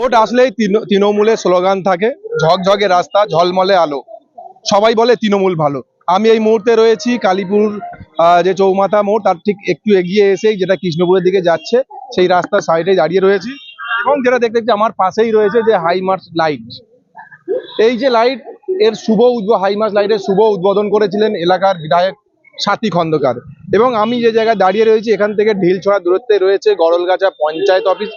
Vote আসলেই তৃণমূলের slogan থাকে, ঝকঝকে রাস্তা, ঝলমলে আলো। সবাই বলে তৃণমূল ভালো। আমি এই মুহূর্তে রয়েছি কালীপুর যে চৌমাথা মোড়, তার ঠিক একটু এগিয়ে এসেই যেটা কৃষ্ণপুরের দিকে যাচ্ছে, সেই রাস্তার সাইডে দাঁড়িয়ে রয়েছি। এবং যেটা দেখতে আমার পাশেই রয়েছে যে হাইমার্স লাইট এই যে লাইটের শুভ উদ্বোধন হাইমার্স লাইটের শুভ উদ্বোধন করেছিলেন এলাকার বিধায়ক সাথী খন্দকার। এবং আমি যে জায়গায় দাঁড়িয়ে রয়েছি এখান থেকে ঢিল ঢিলছড়া দূরত্বে রয়েছে গড়লগাছা পঞ্চায়েত অফিস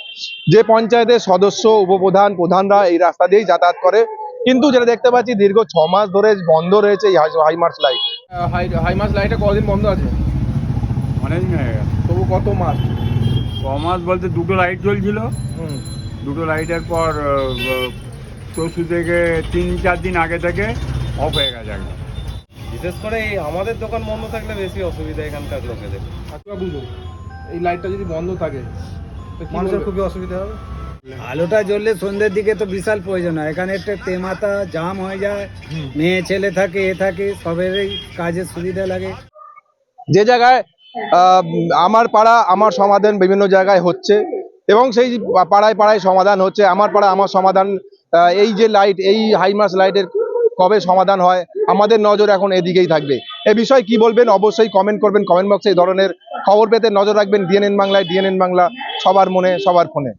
যে পঞ্চায়েতের সদস্য উপপ্রধান প্রধানরা এই রাস্তা দিয়েই যাতায়াত করে। কিন্তু যেটা দেখতে পাচ্ছি দীর্ঘ ছ মাস ধরে বন্ধ রয়েছে এই হাই- হাইমার্স লাইট হাইমার্স লাইটে কদিন বন্ধ আছে? অনেকদিন হয়ে গেছে। তবু কত মাস? কমাস বলতে দুটো লাইট জ্বলছিল। হুম। দুটো লাইটের পর চষু থেকে তিন চার দিন আগে থেকে অফ হয়ে গেছে একদম। বিশেষ করে এই আমাদের দোকান বন্ধ থাকলে বেশি অসুবিধা এখানকার লোকেদের। ঠাকুরা এই লাইটটা যদি বন্ধ থাকে তো মানুষের খুবই অসুবিধা হবে। আলোটা জ্বললে সন্ধ্যের দিকে তো বিশাল প্রয়োজন হয়। এখানে একটা তেমাতা জাম হয়ে যায়। মেয়ে ছেলে থাকে এ থাকে সবেরই কাজের সুবিধা লাগে। যে জায়গায় আমার পাড়া আমার সমাধান বিভিন্ন জায়গায় হচ্ছে এবং সেই পাড়ায় পাড়ায় সমাধান হচ্ছে। আমার পাড়া আমার সমাধান এই যে লাইট এই হাইমাস লাইটের কবে সমাধান হয়? আমাদের নজর এখন এদিকেই থাকবে। এ বিষয়ে কি বলবেন? অবশ্যই কমেন্ট করবেন কমেন্ট বক্সে এই ধরনের খবর পেতে নজর রাখবেন। ডিএনএন বাংলায় ডিএনএন বাংলা, সবার মনে, সবার ফোনে।